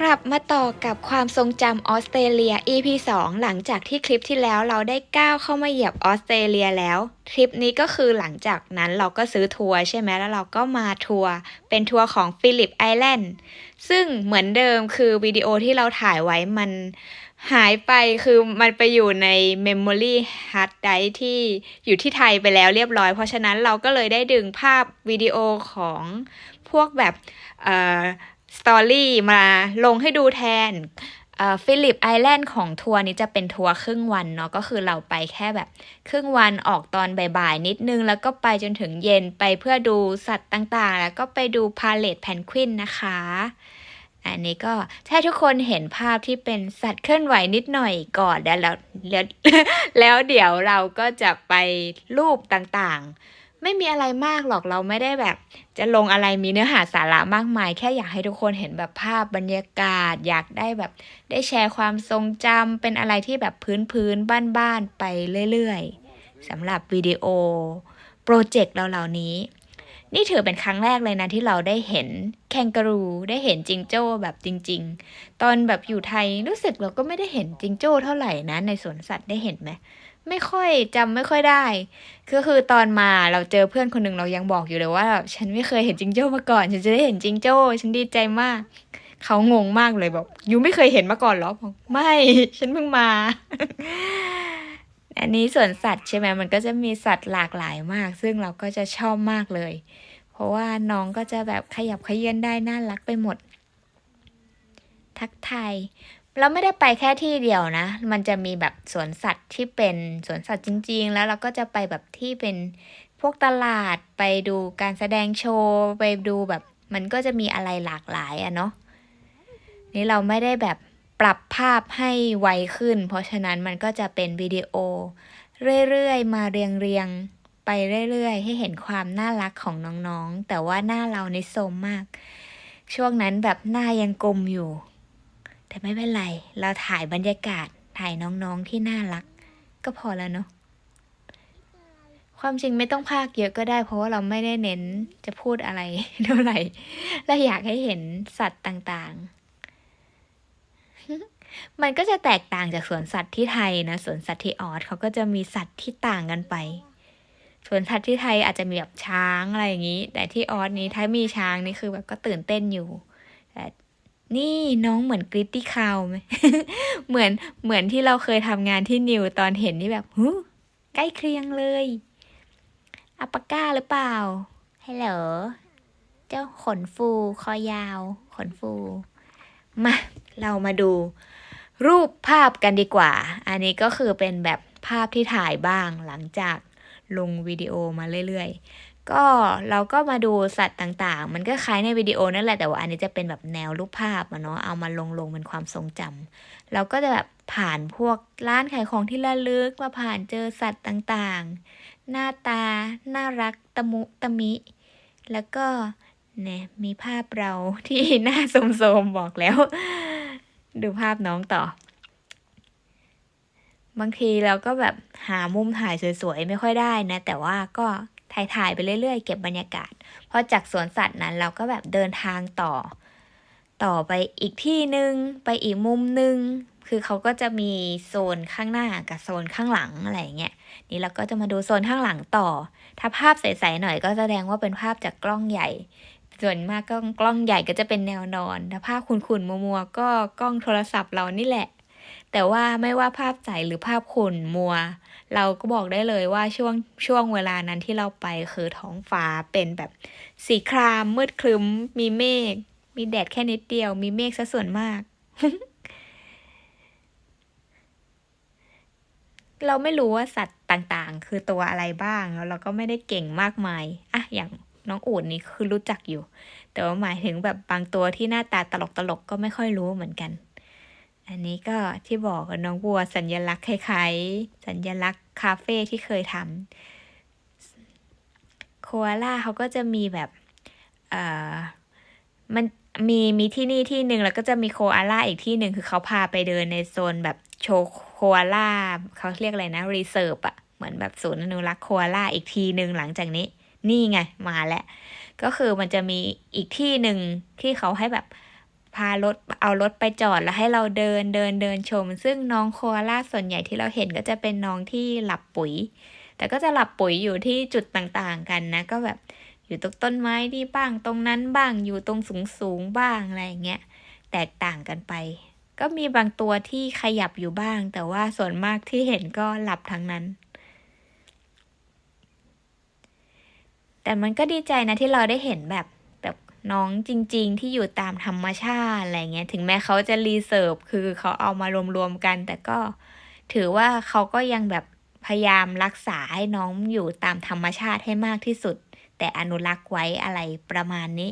กลับมาต่อกับความทรงจำออสเตรเลีย EP 2 หลังจากที่คลิปที่แล้วเราได้ก้าวเข้ามาเหยียบออสเตรเลียแล้ว ทริปนี้ก็คือหลังจากนั้นเราก็ซื้อทัวร์ใช่ไหมแล้วเราก็มาทัวร์เป็นทัวร์ของฟิลิปไอแลนด์ซึ่งเหมือนเดิมคือวิดีโอที่เราถ่ายไว้มันหายไปคือมันไปอยู่ใน Memory Hard Drive ที่อยู่ที่ไทยไปแล้วเรียบร้อย เพราะฉะนั้นเราก็เลยได้ดึงภาพวิดีโอของพวกแบบเอ่อ สตอรี่มาลงให้ดูแทนฟิลิปไอแลนด์ของทัวร์นี้จะเป็นทัวร์ครึ่งวันเนาะก็คือเราไปแค่แบบ ครึ่งวันออกตอนบ่ายๆนิดนึง แล้วก็ไปจนถึงเย็นไปเพื่อดูสัตว์ต่างๆ แล้วก็ไปดูพาเลตแพนกวินนะคะ อันนี้ก็ถ้าทุกคนเห็นภาพที่เป็นสัตว์เคลื่อนไหวนิดหน่อยก่อนแล้วแล้วแล้วเดี๋ยวเราก็จะไปรูปต่างๆ ไม่มีอะไรมากหรอกเราไม่ได้แบบ จะลงอะไรมีเนื้อหาสาระมากมาย แค่อยากให้ทุกคนเห็นแบบภาพบรรยากาศ อยากได้แบบ ได้แชร์ความทรงจำเป็นอะไรที่แบบพื้นพื้นบ้านบ้านๆไปเรื่อยๆสำหรับวิดีโอโปรเจกต์เราเหล่านี้ นี่ถือเป็นครั้งแรกเลยนะที่เราได้เห็นแคนการูได้เห็นจิงโจ้แบบจริง ๆ ตอนแบบอยู่ไทยรู้สึกเราก็ไม่ได้เห็นจิงโจ้เท่าไหร่นะในสวนสัตว์ได้เห็นไหม ไม่ค่อยจำไม่ค่อยได้ ก็คือตอนมาเราเจอเพื่อนคนหนึ่งเรายังบอกอยู่เลยว่าแบบฉันไม่เคยเห็นจิงโจ้มาก่อน ฉันจะได้เห็นจิงโจ้ ฉันดีใจมาก เขางงมากเลยบอกยูไม่เคยเห็นมาก่อนเหรอบอกไม่ ฉันเพิ่งมา อันนี้สวนสัตว์ใช่ไหมมันก็จะมีสัตว์หลากหลายมาก ซึ่งเราก็จะชอบมากเลย เพราะว่าน้องก็จะแบบขยับขยื่นได้น่ารักไปหมด ทักทาย เราไม่ได้ไปแค่ที่เดียวนะ มันจะมีแบบสวนสัตว์ที่เป็นสวนสัตว์จริง ๆ แล้วเราก็จะไปแบบที่เป็นพวกตลาดไปดูการแสดงโชว์ไปดูแบบ มันก็จะมีอะไรหลากหลายอะเนาะนี่เราไม่ได้แบบปรับภาพให้ไวขึ้น เพราะฉะนั้นมันก็จะเป็นวิดีโอ เรื่อยๆ มาเรียงๆไปเรื่อยๆ ให้เห็นความน่ารักของน้องๆ แต่ว่าหน้าเราในโซมมาก ช่วงนั้นแบบหน้ายังกลมอยู่ แต่ไม่เป็นไร เราถ่ายบรรยากาศถ่ายน้องๆที่น่ารัก ก็พอแล้วเนาะความจริงไม่ต้องพากเยอะก็ได้ เพราะว่าเราไม่ได้เน้นจะพูดอะไรเท่าไหร่เราอยากให้เห็นสัตว์ต่างๆ มันก็จะแตกต่างจากสวนสัตว์ที่ไทยนะสวนสัตว์ที่ออสเขาก็จะมีสัตว์ที่ต่างกันไปสวนสัตว์ที่ไทยอาจจะมีแบบช้างอะไรอย่างนี้ แต่ที่ออสนี้ถ้ามีช้างนี่คือแบบก็ตื่นเต้นอยู่ นี่น้องเหมือนกริตตี้คาวไหมเหมือนเหมือนที่เราเคยทำงานที่นิวตอนเห็นนี่แบบหูใกล้เคียงเลยอัปก้าหรือเปล่าฮัลโหลเจ้าขนฟู คอยาว ขนฟู มา เรามาดู รูปภาพกันดีกว่า อันนี้ก็คือเป็นแบบภาพที่ถ่ายบ้างหลังจากลงวิดีโอมาเรื่อยๆ ก็เราก็มาดูสัตว์ต่างๆ มันก็คล้ายในวิดีโอนั่นแหละแต่ว่าอันนี้จะเป็นแบบแนวรูปภาพเนาะเอามาลงลงเป็นความทรงจำเราก็จะแบบผ่านพวกร้านขายของที่ระลึกมาผ่านเจอสัตว์ต่างๆ หน้าตา น่ารักตะมุตะมิ แล้วก็เนี่ยมีภาพเราที่หน้าโสมๆบอกแล้ว ดูภาพน้องต่อ บางทีเราก็แบบหามุมถ่ายสวยๆ ไม่ค่อยได้นะ แต่ว่าก็ ถ่ายๆไปเรื่อยๆ เก็บบรรยากาศพอจากสวนสัตว์นั้นเราก็แบบเดินทางต่อ ต่อไปอีกที่หนึ่งไปอีกมุมหนึ่งคือเขาก็จะมีโซนข้างหน้ากับโซนข้างหลังอะไรเงี้ยนี่เราก็จะมาดูโซนข้างหลังต่อ ถ้าภาพใสๆหน่อยก็แสดงว่าเป็นภาพจากกล้องใหญ่ ส่วนมากก็กล้องใหญ่ก็จะเป็นแนวนอน ถ้าภาพขุ่นๆมัวๆก็กล้องโทรศัพท์เรานี่แหละ แต่ว่าไม่ว่าภาพใสหรือภาพขุ่นมัว เราก็บอกได้เลยว่าช่วงช่วงเวลานั้นที่เราไปคือท้องฟ้าเป็นแบบสีครามมืดครึ้ม มีเมฆมีแดดแค่นิดเดียว มีเมฆซะส่วนมาก เราไม่รู้ว่าสัตว์ต่างๆ คือตัวอะไรบ้างแล้วเราก็ไม่ได้เก่งมากมายอะอย่างน้องอูดนี่คือรู้จักอยู่ แต่ว่าหมายถึงแบบบางตัวที่หน้าตาตลกๆก็ไม่ค่อยรู้เหมือนกัน อันนี้ก็ที่บอกกับน้องวัวสัญลักษณ์คล้ายๆสัญลักษณ์คาเฟ่ที่เคยทำโคอาล่าเขาก็จะมีแบบเอ่อมันมีมีที่นี่ที่หนึ่งแล้วก็จะมีโคอาล่าอีกที่หนึ่งคือเขาพาไปเดินในโซนแบบโชว์โคอาล่าเขาเรียกอะไรนะรีเซิร์ฟอะเหมือนแบบศูนย์อนุรักษ์โคอาล่าอีกทีหนึ่งหลังจากนี้ นี่ไงมาแล้ว ก็คือมันจะมีอีกที่หนึ่งที่เขาให้แบบ พารถเอารถไปจอดแล้วให้เราเดินเดินเดินชม ซึ่งน้องโคอาล่าส่วนใหญ่ที่เราเห็นก็จะเป็นน้องที่หลับปุ๋ย แต่ก็จะหลับปุ๋ยอยู่ที่จุดต่างๆกันนะ ก็แบบอยู่ตรงต้นไม้ที่บ้างตรงนั้นบ้างอยู่ตรงสูงสูงๆบ้างอะไรอย่างเงี้ยแตกต่างกันไป ก็มีบางตัวที่ขยับอยู่บ้าง แต่ว่าส่วนมากที่เห็นก็หลับทั้งนั้นแต่มันก็ดีใจนะที่เราได้เห็นแบบ น้องจริง ๆ ที่อยู่ตามธรรมชาติอะไรเงี้ยถึงแม้เขาจะรีเซิร์ฟคือเขาเอามารวมๆกัน แต่ก็ถือว่าเขาก็ยังแบบพยายามรักษาให้น้องอยู่ตามธรรมชาติให้มากที่สุด แต่อนุรักษ์ไว้อะไรประมาณนี้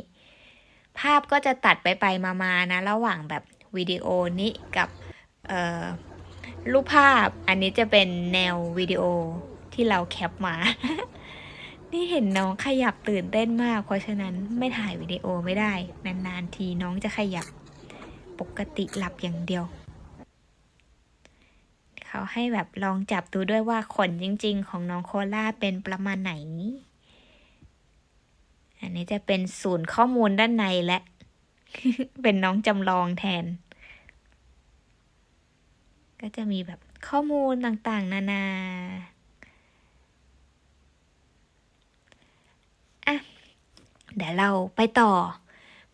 ภาพก็จะตัดไปไปมาๆนะ ระหว่างแบบวิดีโอนี้กับเอ่อรูปภาพอันนี้จะเป็นแนววิดีโอที่เราแคปมา นี่เห็นน้องขยับตื่นเต้นมาก เพราะฉะนั้นไม่ถ่ายวิดีโอไม่ได้ นานๆทีน้องจะขยับ ปกติหลับอย่างเดียว เขาให้แบบลองจับดูด้วยว่าขนจริง ๆ ของน้องโคล่าเป็นประมาณไหน อันนี้จะเป็นศูนย์ข้อมูลด้านในและ เป็นน้องจำลองแทน ก็จะมีแบบข้อมูลต่างๆ นานา อะ เดี๋ยวเราไปต่อ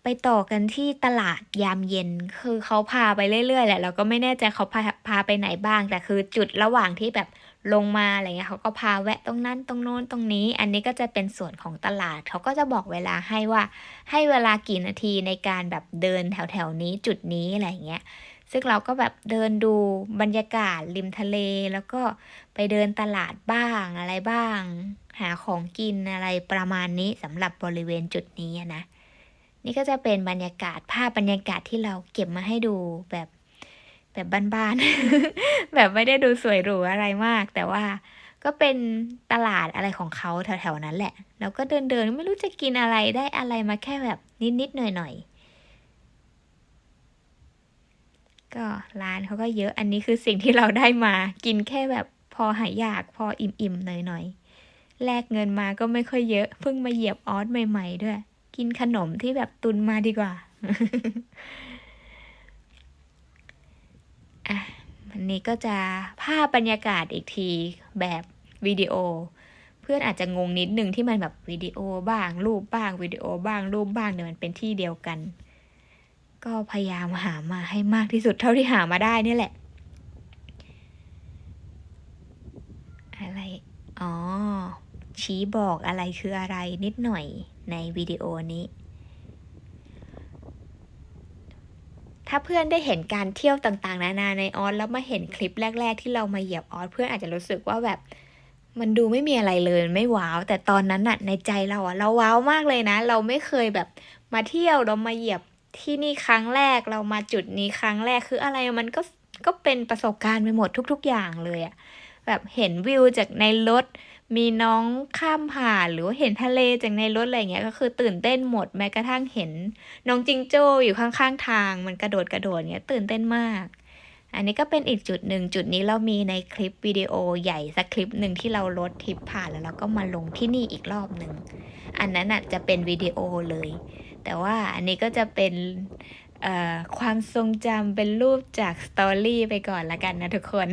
ไปต่อกันที่ตลาดยามเย็น คือเขาพาไปเรื่อยๆแหละเราก็ไม่แน่ใจเขาพาพาไปไหนบ้าง แต่คือจุดระหว่างที่แบบลงมาอะไรเงี้ยเขาก็พาแวะตรงนั้นตรงโน้นตรงนี้ อันนี้ก็จะเป็นส่วนของตลาด เขาก็จะบอกเวลาให้ว่าให้เวลากี่นาทีในการแบบเดินแถวแถวนี้จุดนี้อะไรเงี้ย ซึ่งเราก็แบบเดินดูบรรยากาศริมทะเล แล้วก็ไปเดินตลาดบ้างอะไรบ้าง หาของกินอะไรประมาณนี้สำหรับบริเวณจุดนี้นะ นี่ก็จะเป็นบรรยากาศภาพบรรยากาศที่เราเก็บมาให้ดูแบบแบบบ้านๆ แบบไม่ได้ดูสวยหรูอะไรมาก แต่ว่าก็เป็นตลาดอะไรของเขาแถวๆนั้นแหละ แล้วก็เดินๆ ไม่รู้จะกินอะไรได้อะไรมาแค่แบบนิดๆ หน่อยๆ ก็ร้านเขาก็เยอะอันนี้คือสิ่งที่เราได้มา กินแค่แบบพอหายอยากพออิ่มๆหน่อยๆแลกเงินมาก็ไม่ค่อยเยอะ เพิ่งมาเหยียบออสใหม่ ๆ ด้วย กินขนมที่แบบตุนมาดีกว่าอะวันนี้ก็จะภาพบรรยากาศอีกทีแบบวิดีโอ เพื่อนอาจจะงงนิดนึงที่มันแบบวิดีโอบ้าง รูปบ้างวิดีโอบ้างรูปบ้างเนี่ยมันเป็นที่เดียวกัน ก็พยายามหามาให้มากที่สุดเท่าที่หามาได้นี่แหละ อะไร อ๋อ ชี้บอกอะไรคืออะไรนิดหน่อยในวิดีโอนี้ ถ้าเพื่อนได้เห็นการเที่ยวต่างๆ นานาในออสแล้วมาเห็นคลิปแรก ๆ ที่เรามาเหยียบออสเพื่อนอาจจะรู้สึกว่าแบบมันดูไม่มีอะไรเลยไม่ว้าว แต่ตอนนั้นน่ะในใจเราอะเราว้าวมากเลยนะ เราไม่เคยแบบมาเที่ยวเรามาเหยียบ ที่นี่ครั้งแรกเรามาจุดนี้ครั้งแรกคืออะไรมันก็ก็เป็นประสบการณ์ไปหมดทุก ๆ อย่างเลยอะแบบเห็นวิวจากในรถ มีน้องข้ามผ่านหรือว่าเห็นทะเลจากในรถอะไรเงี้ยก็คือตื่นเต้นหมดแม้กระทั่งเห็นน้องจิงโจ้อยู่ข้างๆทาง มันกระโดดกระโดดเงี้ยตื่นเต้นมาก อันนี้ก็เป็นอีกจุดหนึ่งจุดนี้เรามีในคลิปวิดีโอใหญ่สักคลิปหนึ่งที่เราลดทริปผ่านแล้วเราก็มาลงที่นี่อีกรอบหนึ่งอันนั้นอะจะเป็นวิดีโอเลย แต่ว่าอันนี้ก็จะเป็นความทรงจำเป็นรูปจากสตอรี่ไปก่อนละกันนะทุกคน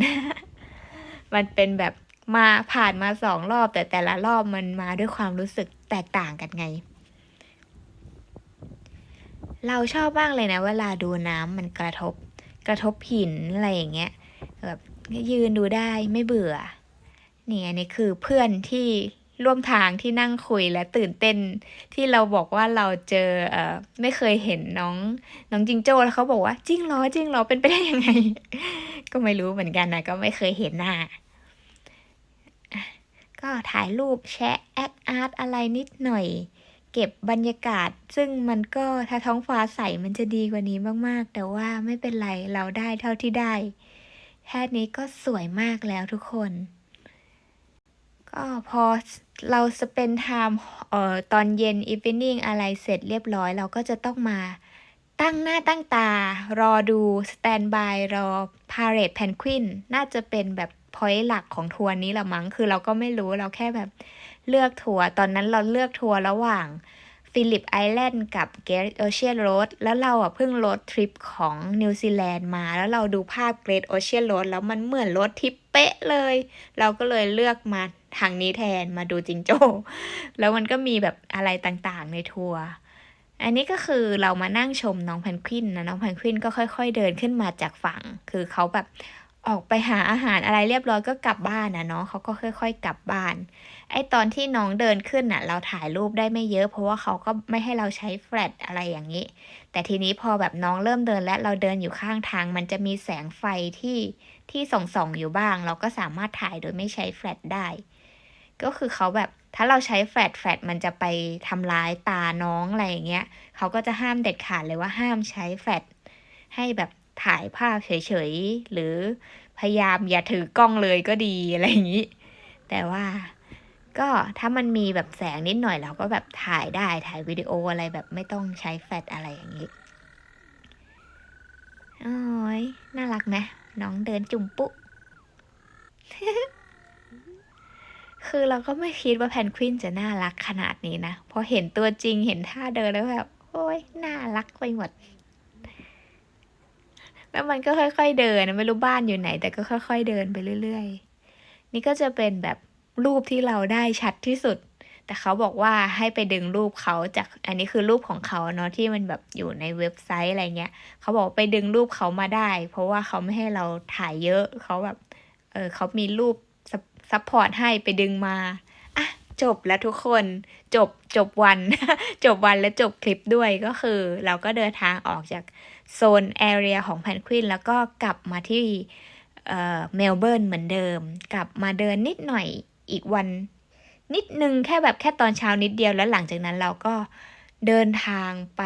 มันเป็นแบบมาผ่านมาสองรอบ แต่แต่ละรอบมันมาด้วยความรู้สึกแตกต่างกันไง เราชอบมากเลยนะ เวลาดูน้ำมันกระทบ กระทบหินอะไรอย่างเงี้ยแบบยืนดูได้ไม่เบื่อ นี่อันนี้คือเพื่อนที่ ร่วมทางที่นั่งคุยและตื่นเต้น ที่เราบอกว่าเราเจอเออไม่เคยเห็นน้องน้องจิงโจ้แล้วเขาบอกว่าจริงเหรอจริงเหรอเป็นไปได้ยังไง ก็ไม่รู้เหมือนกันนะก็ไม่เคยเห็นหน้า ก็ถ่ายรูปแชะแอคอาร์ตอะไรนิดหน่อย เก็บบรรยากาศ ซึ่งมันก็ถ้าท้องฟ้าใสมันจะดีกว่านี้มากๆ แต่ว่าไม่เป็นไรเราได้เท่าที่ได้แค่นี้ก็สวยมากแล้วทุกคน ก็พอเราสเปนไทม์เอ่อตอนเย็นอีฟนิ่งอะไรเสร็จเรียบร้อย เราก็จะต้องมาตั้งหน้าตั้งตา รอดูสแตนบายรอพาเรตแพนควินน่าจะเป็นแบบพอยต์หลักของทัวร์นี้ละมั้งคือเราก็ไม่รู้เราแค่แบบเลือกทัวร์ตอนนั้นเราเลือกทัวร์ระหว่าง ฟิลิปไอแลนด์กับเกร t โอเชียนโรดแล้วเราอะเพิ่งรดทริปของนิวซีแลนด์มา แล้วเราดูภาพเกร t โอเชียนโรดแล้วมันเหมือนรดทริปเป๊ะเลย เราก็เลยเลือกมาทางนี้แทนมาดูจิงโจ้แล้วมันก็มีแบบอะไรต่างๆในทัวร์อันนี้ก็คือเรามานั่งชมน้องแพนกวินนะน้องแพนกวินก็ค่อย ๆ เดินขึ้นมาจากฝั่ง คือเขาแบบ ออกไปหาอาหารอะไรเรียบร้อยก็กลับบ้านนะเนาะเขาก็ค่อย ๆ กลับบ้าน ไอตอนที่น้องเดินขึ้นน่ะ เราถ่ายรูปได้ไม่เยอะ เพราะว่าเขาก็ไม่ให้เราใช้แฟลชอะไรอย่างนี้ แต่ทีนี้พอแบบน้องเริ่มเดินและเราเดินอยู่ข้างทาง มันจะมีแสงไฟที่ที่ส่องๆอยู่บ้าง เราก็สามารถถ่ายโดยไม่ใช้แฟลชได้ ก็คือเขาแบบถ้าเราใช้แฟลชแฟลชมันจะไปทำร้ายตาน้องอะไรอย่างเงี้ยเขาก็จะห้ามเด็ดขาดเลยว่าห้ามใช้แฟลชให้แบบ ถ่ายภาพเฉยๆ หรือพยายามอย่าถือกล้องเลยก็ดีอะไรอย่างนี้ แต่ว่าก็ถ้ามันมีแบบแสงนิดหน่อยเราก็แบบถ่ายได้ถ่ายวิดีโออะไรแบบไม่ต้องใช้แฟลชอะไรอย่างนี้โอ้ยน่ารักไหมน้องเดินจุ่มปุ๊คือเราก็ไม่คิดว่าแพนกวินจะน่ารักขนาดนี้นะพอเห็นตัวจริงเห็นท่าเดินแล้วแบบ โอ้ยน่ารักไปหมด แล้วมันก็ค่อย ๆ เดินไม่รู้บ้านอยู่ไหน แต่ก็ค่อย ๆ เดินไปเรื่อย ๆ นี่ก็จะเป็นแบบรูปที่เราได้ชัดที่สุด แต่เขาบอกว่าให้ไปดึงรูปเขาจากอันนี้คือรูปของเขาเนาะที่มันแบบอยู่ในเว็บไซต์อะไรเงี้ยเขาบอกไปดึงรูปเขามาได้ เพราะว่าเขาไม่ให้เราถ่ายเยอะเขาแบบเออเขามีรูปซัพพอร์ตให้ไปดึงมา จบแล้วทุกคนจบจบวัน จบวันและจบคลิปด้วยก็คือ เราก็เดินทางออกจากโซนแอเรียของแพนควินแล้วก็กลับมาที่เมลเบิร์นเหมือนเดิม กลับมาเดินนิดหน่อยอีกวัน นิดนึงแค่แบบแค่ตอนเช้านิดเดียวแล้วหลังจากนั้นเราก็เดินทางไป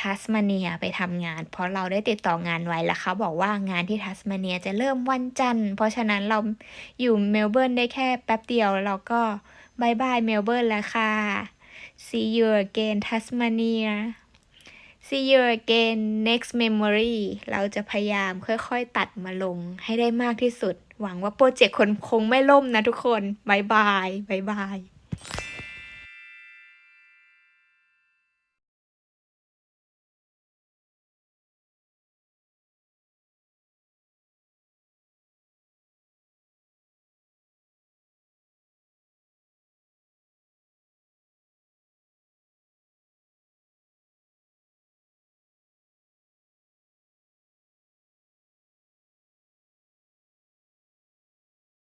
ทัสมาเนียไปทำงาน เพราะเราได้ติดต่องานไว้แล้วเขาบอกว่างานที่ทัสมาเนียจะเริ่มวันจันทร์เพราะฉะนั้นเราอยู่เมลเบิร์นได้แค่แป๊บเดียวแล้วเราก็ บายบายเมลเบิร์นแล้วค่ะ see you again Tasmania see you again next memory เราจะพยายามค่อยๆตัดมาลงให้ได้มากที่สุด หวังว่าโปรเจกต์คนคงไม่ล่มนะทุกคนบายบายบายบาย